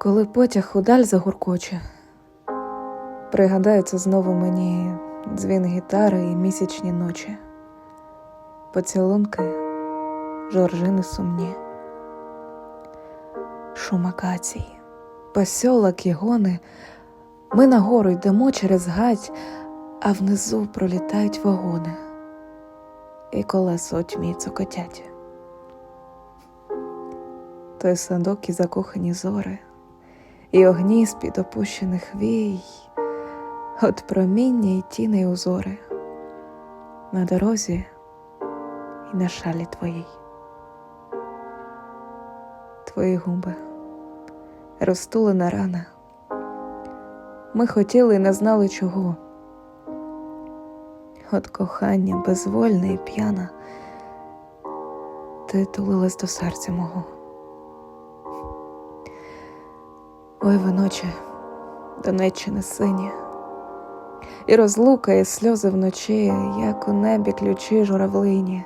Коли потяг удаль загуркоче, пригадаються знову мені дзвін гітари і місячні ночі, поцілунки, жоржини сумні, шум акацій, посьолок і гони. Ми нагору йдемо через гать, а внизу пролітають вагони, і колеса у тьмі цокотять. Той садок і закохані зори, і огні з-під опущених вій, от проміння й тіни й узори, на дорозі і на шалі твоїй. Твої губи, розтулена рана. Ми хотіли і не знали чого. От кохання безвольне і п'яна, ти тулилась до серця мого. Ой, ви ночі, Донеччини сині, і розлука, і сльози вночі, як у небі ключі журавлині,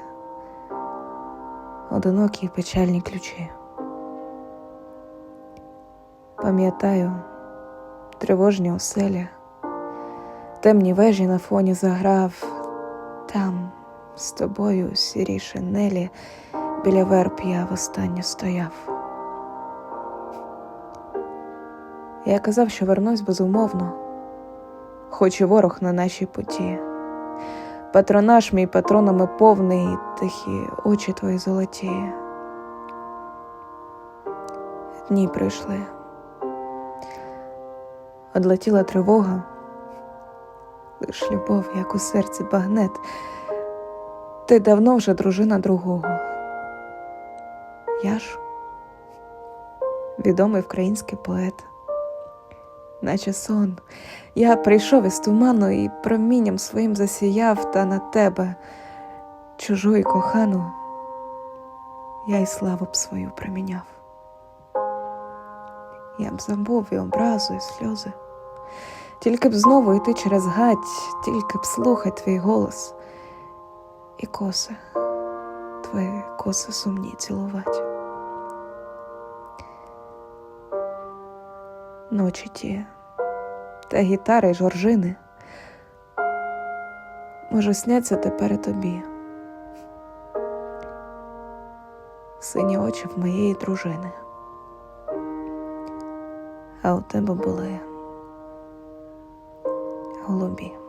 одинокі печальні ключі. Пам'ятаю тривожні оселя, темні вежі на фоні заграв, там з тобою у сірій шинелі біля верб я востаннє стояв. Я казав, що вернусь безумовно, хоч і ворог на нашій путі. Патронаж мій патронами повний, тихі очі твої золоті. Дні прийшли. Одлетіла тривога, лиш любов, як у серці багнет. Ти давно вже дружина другого. Я ж відомий український поет наче сон. Я прийшов із туману і промінням своїм засіяв та на тебе, чужу і кохану, я й славу б свою проміняв. Я б забув і образу, і сльози, тільки б знову йти через гать, тільки б слухать твій голос і коси, твої коси сумні цілувати. ночі ті та гітари жоржини. Може, сняться тепер і тобі. Сині очі в моєї дружини, а у тебе були голубі.